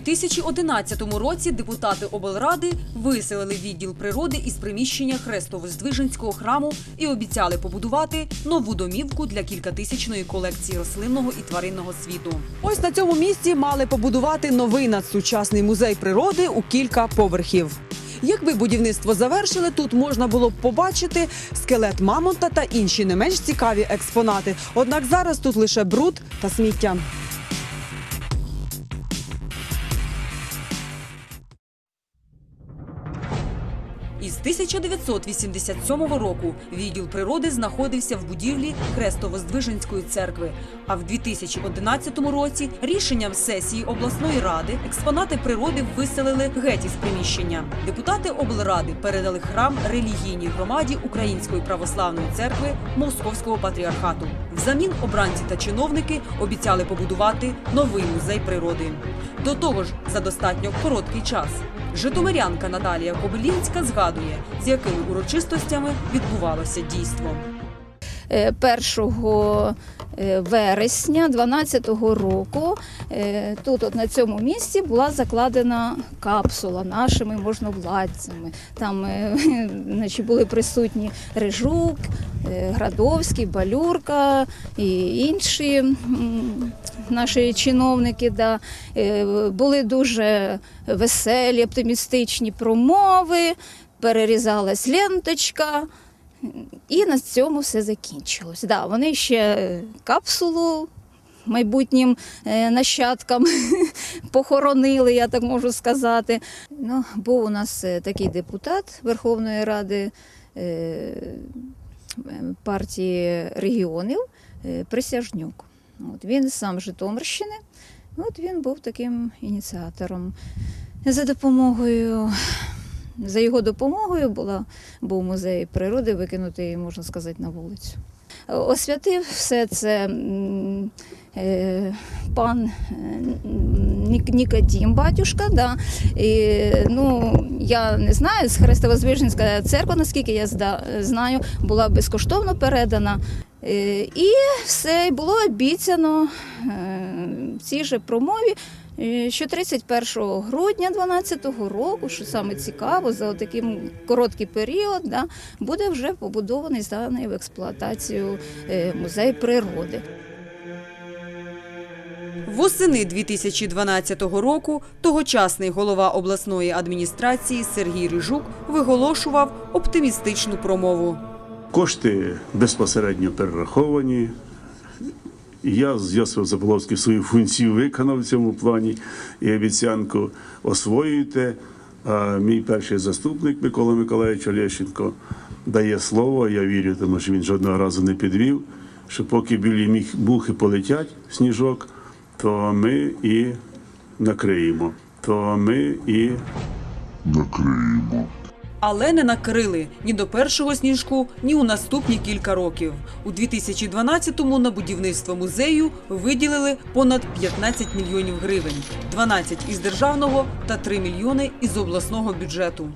2011 році депутати облради виселили відділ природи із приміщення Хрестово-Здвиженського храму і обіцяли побудувати нову домівку для кількатисячної колекції рослинного і тваринного світу. Ось на цьому місці мали побудувати новий надсучасний музей природи у кілька поверхів. Якби будівництво завершили, тут можна було б побачити скелет мамонта та інші не менш цікаві експонати. Однак зараз тут лише бруд та сміття. 1987 року відділ природи знаходився в будівлі Хрестово-Здвиженської церкви. А в 2011 році рішенням сесії обласної ради експонати природи виселили геть із приміщення. Депутати облради передали храм релігійній громаді Української православної церкви Московського патріархату. Взамін обранці та чиновники обіцяли побудувати новий музей природи. До того ж, за достатньо короткий час. Житомирянка Наталія Кобилінська згадує, з якими урочистостями відбувалося дійство. Е, 1 е, вересня 2012 року е, тут, от на цьому місці, була закладена капсула нашими можновладцями. Там е, значить, були присутні Рижук, е, Градовський, Балюрка і інші наші чиновники. Да. Е, Були дуже веселі, оптимістичні промови, перерізалась ленточка. І на цьому все закінчилось. Да, вони ще капсулу майбутнім е, нащадкам похоронили, я так можу сказати. Ну, був у нас е, такий депутат Верховної Ради е, партії регіонів е, Присяжнюк. От, він сам Житомирщини. От він був таким ініціатором. За допомогою за його допомогою була, був музей природи, викинутий, можна сказати, на вулицю. Освятив все це е, пан е, Нік- Нікодім, батюшка. Да. І, ну, я не знаю, з Хрестово-Звиженська церква, наскільки я знаю, була безкоштовно передана. Е, І все було обіцяно в цій же промові, що 31 грудня 2012 року, що саме цікаво, за такий короткий період, да, буде вже побудований зданий в експлуатацію е, музей природи. Восени 2012 року тогочасний голова обласної адміністрації Сергій Рижук виголошував оптимістичну промову. Кошти безпосередньо перераховані. Я з Йосифом Заболовським свою функцію виконав в цьому плані і обіцянку освоюєте. А мій перший заступник Микола Миколаївич Олещенко дає слово. Я вірю, тому що він жодного разу не підвів. Що поки білі мухи полетять сніжок, то ми і накриємо. То ми і накриємо. Але не накрили ні до першого сніжку, ні у наступні кілька років. У 2012-му на будівництво музею виділили понад 15 мільйонів гривень, 12 із державного та 3 мільйони із обласного бюджету.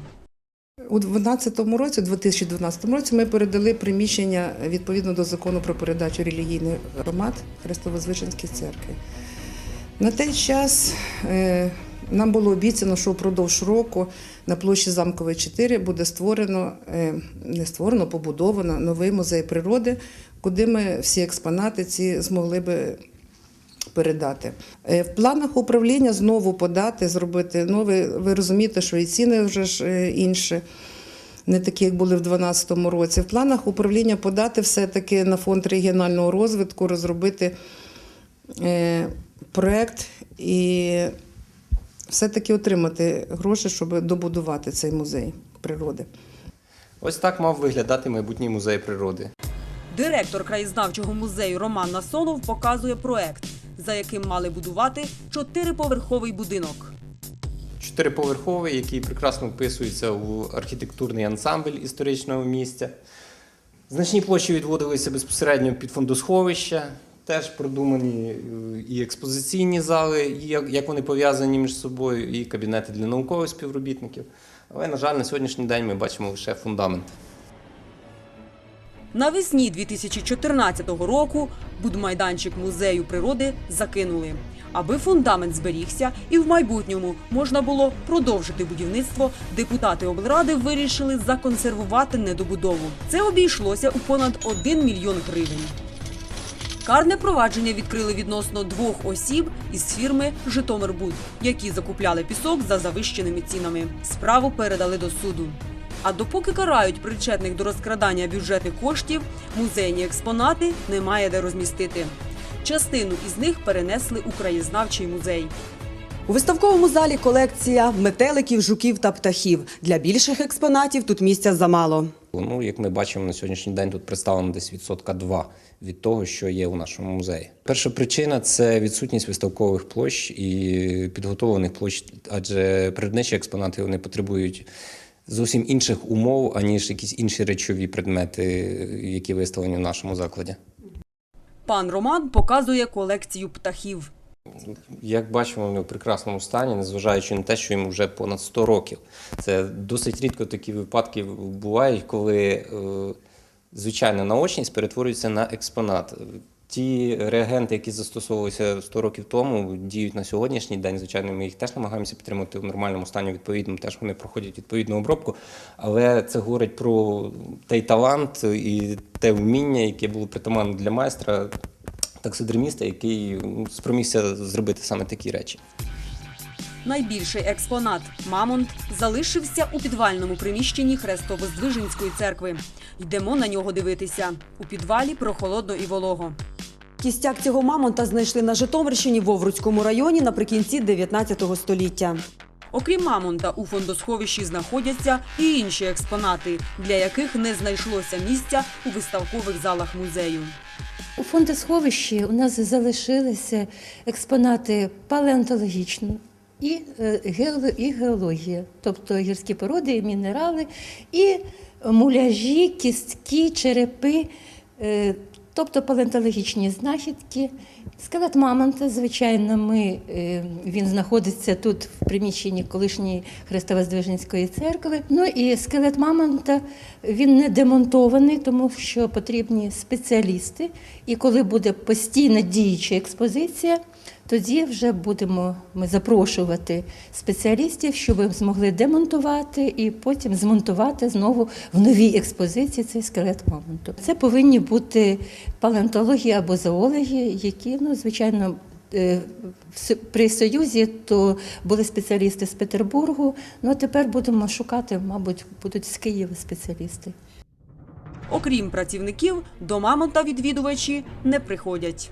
У 2012 році, у 2012 році, ми передали приміщення відповідно до закону про передачу релігійних громад Хрестово-Звичинській церкви. На той час е, нам було обіцяно, що впродовж року на площі Замкової 4 буде створено, е, не створено, побудовано новий музей природи, куди ми всі експонати ці змогли би передати. Е, В планах управління знову подати, зробити новий. Ви розумієте, що і ціни вже ж е, інші, не такі, як були в 2012 році. В планах управління подати все-таки на фонд регіонального розвитку, розробити проект і все-таки отримати гроші, щоб добудувати цей музей природи. Ось так мав виглядати майбутній музей природи. Директор краєзнавчого музею Роман Насонов показує проект, за яким мали будувати чотириповерховий будинок. Чотириповерховий, який прекрасно вписується у архітектурний ансамбль історичного місця. Значні площі відводилися безпосередньо під фондосховища. Теж продумані е, і експозиційні зали, і як вони пов'язані між собою, і кабінети для наукових співробітників. Але, на жаль, на сьогоднішній день ми бачимо лише фундамент. Навесні 2014 року будмайданчик музею природи закинули. Аби фундамент зберігся і в майбутньому можна було продовжити будівництво, депутати облради вирішили законсервувати недобудову. Це обійшлося у понад 1 мільйон гривень. Карне провадження відкрили відносно двох осіб із фірми Житомирбуд, які закупляли пісок за завищеними цінами. Справу передали до суду. А допоки карають причетних до розкрадання бюджетних коштів, музейні експонати немає де розмістити. Частину із них перенесли у краєзнавчий музей. У виставковому залі колекція метеликів, жуків та птахів. Для більших експонатів тут місця замало. Ну, як ми бачимо на сьогоднішній день, тут представлено десь відсотка 2 від того, що є у нашому музеї. Перша причина це відсутність виставкових площ і підготовлених площ, адже природничі експонати вони потребують зовсім інших умов, аніж якісь інші речові предмети, які виставлені в нашому закладі. Пан Роман показує колекцію птахів. Як бачимо, вони в прекрасному стані, незважаючи на те, що йому вже понад 100 років. Це досить рідко такі випадки бувають, коли е, звичайна наочність перетворюється на експонат. Ті реагенти, які застосовувалися 100 років тому, діють на сьогоднішній день. Звичайно, ми їх теж намагаємося підтримати в нормальному стані. Відповідно, теж вони проходять відповідну обробку. Але це говорить про той талант і те вміння, яке було притаманне для майстра, таксидерміста, який спромігся зробити саме такі речі. Найбільший експонат Мамонт залишився у підвальному приміщенні Хрестово-Здвиженської церкви. Йдемо на нього дивитися. У підвалі прохолодно і волого. Кістяк цього мамонта знайшли на Житомирщині в Овруцькому районі наприкінці 19 століття. Окрім мамонта, у фондосховищі знаходяться і інші експонати, для яких не знайшлося місця у виставкових залах музею. У фондосховищі у нас залишилися експонати палеонтологічні і, е, і геологія, тобто гірські породи, і мінерали, і муляжі, кістки, черепи, е, тобто палеонтологічні знахідки. Скелет мамонта, звичайно, ми, е, він знаходиться тут в приміщенні колишньої Христово-Здвиженської церкви. Ну і скелет мамонта він не демонтований, тому що потрібні спеціалісти. І коли буде постійно діюча експозиція, тоді вже будемо ми запрошувати спеціалістів, щоб змогли демонтувати і потім змонтувати знову в новій експозиції цей скелет мамонту. Це повинні бути палеонтологи або зоологи, які, ну, звичайно, е, при Союзі то були спеціалісти з Петербургу. Ну а тепер будемо шукати, мабуть, будуть з Києва спеціалісти. Окрім працівників, до мамонта відвідувачі не приходять.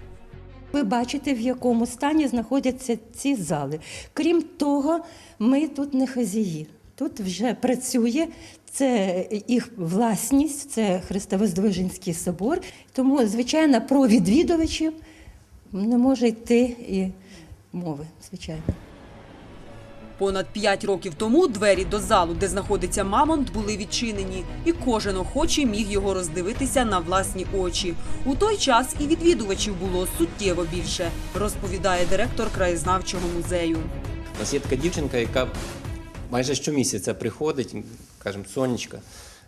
Ви бачите, в якому стані знаходяться ці зали. Крім того, ми тут не хазії. Тут вже працює це їх власність, це Христово-Здвиженський собор. Тому, звичайно, про відвідувачів не може йти і мови, звичайно. Понад п'ять років тому двері до залу, де знаходиться мамонт, були відчинені, і кожен охочий міг його роздивитися на власні очі. У той час і відвідувачів було суттєво більше, розповідає директор краєзнавчого музею. У нас є така дівчинка, яка майже щомісяця приходить, кажемо, сонечка.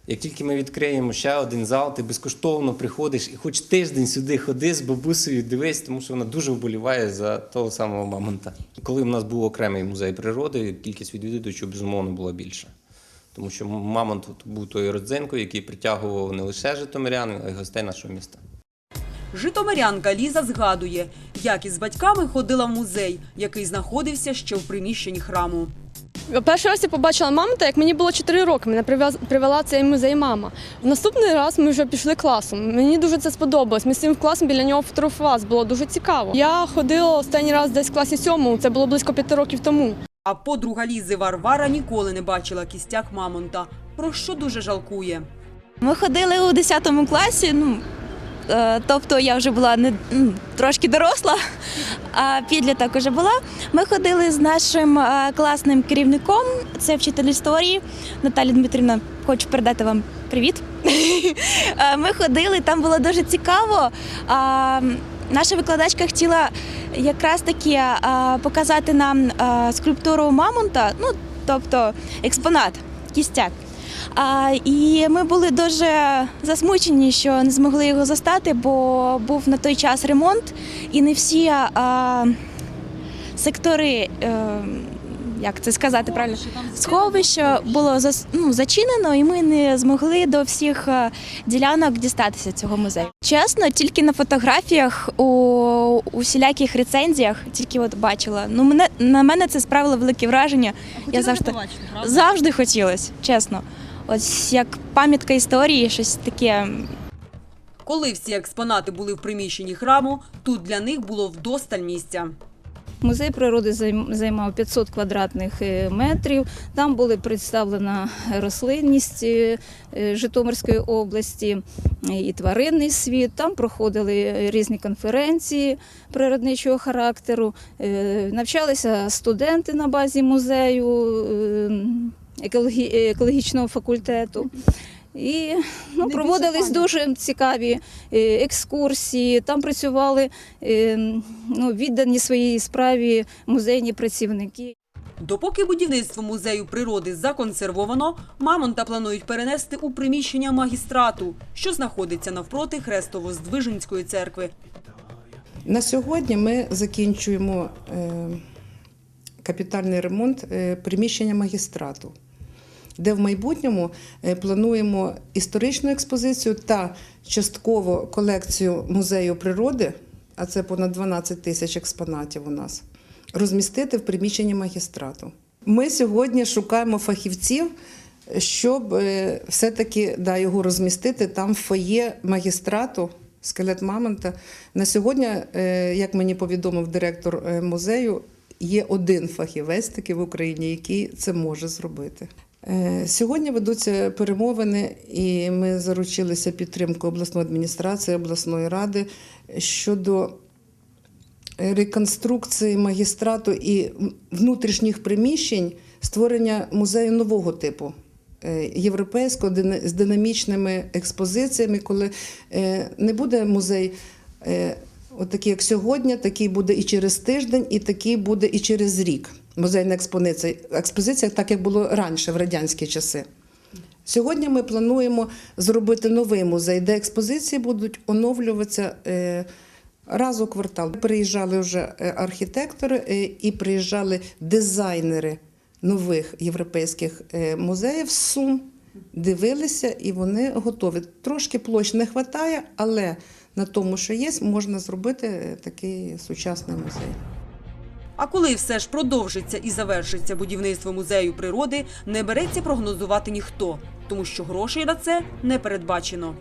Як тільки ми відкриємо ще один зал, ти безкоштовно приходиш і хоч тиждень сюди ходи з бабусею, дивись, тому що вона дуже вболіває за того самого мамонта. Коли в нас був окремий музей природи, кількість відвідувачів безумовно була більша. Тому що мамонт був тою родзинкою, який притягував не лише житомирян, а й гостей нашого міста. Житомирянка Ліза згадує, як із батьками ходила в музей, який знаходився ще в приміщенні храму. Перший раз я побачила мамонта, як мені було 4 роки. Мене привела цей музей мама. В наступний раз ми вже пішли класом. Мені дуже це сподобалось. Ми з цим класом біля нього фотографувалися, було дуже цікаво. Я ходила останній раз десь в класі сьомому, це було близько п'яти років тому. А подруга Лізи Варвара ніколи не бачила кістяк мамонта, про що дуже жалкує. Ми ходили у 10 класі. Ну, тобто я вже була не трошки доросла, а підліток уже була. Ми ходили з нашим е, класним керівником, це вчитель історії Наталя Дмитрівна. Хочу передати вам привіт. Е, Ми ходили, там було дуже цікаво. Наша викладачка хотіла якраз таки е, показати нам е, скульптуру мамонта, ну тобто експонат, кістяк. І ми були дуже засмучені, що не змогли його застати, бо був на той час ремонт, і не всі сектори. Е, як це сказати правильно? Сховище було ну, зачинено, і ми не змогли до всіх е, ділянок дістатися цього музею. Чесно, тільки на фотографіях у, у всіляких рецензіях тільки от бачила. Ну, мене на мене це справило велике враження. Я завжди завжди хотілося, чесно. Ось як пам'ятка історії, щось таке. Коли всі експонати були в приміщенні храму, тут для них було вдосталь місця. Музей природи займ- займав 500 квадратних е, метрів. Там була представлена рослинність е, е, Житомирської області і тваринний світ. Там проходили різні конференції природничого характеру. Навчалися студенти на базі музею е, екологі- е, екологічного факультету. І ну, проводились дуже цікаві е, екскурсії. Там працювали е, ну, віддані своїй справі музейні працівники. Допоки будівництво музею природи законсервовано, Мамонта планують перенести у приміщення магістрату, що знаходиться навпроти Хрестово-Здвиженської церкви. На сьогодні ми закінчуємо е, капітальний ремонт приміщення магістрату, де в майбутньому е, плануємо історичну експозицію та частково колекцію музею природи, а це понад 12 тисяч експонатів у нас, розмістити в приміщенні магістрату. Ми сьогодні шукаємо фахівців, щоб е, все-таки да, його розмістити там в фоє магістрату. Скелет Мамонта. На сьогодні, е, як мені повідомив директор музею, є один фахівець таки в Україні, який це може зробити. Е, Сьогодні ведуться перемовини, і ми заручилися підтримкою обласної адміністрації, обласної ради щодо реконструкції магістрату і внутрішніх приміщень створення музею нового типу. е, Європейського з динамічними експозиціями, коли е, не буде музей отакий, як сьогодні, такий буде і через тиждень, і такий буде і через рік. Музейна експозиція, експозиція так як було раніше, в радянські часи. Сьогодні ми плануємо зробити новий музей, де експозиції будуть оновлюватися е, раз у квартал. Приїжджали вже е, архітектори е, і приїжджали дизайнери нових європейських музеїв Сум, дивилися, і вони готові. Трошки площ не вистачає, але на тому, що є, можна зробити такий сучасний музей. А коли все ж продовжиться і завершиться будівництво музею природи, не береться прогнозувати ніхто, тому що грошей на це не передбачено.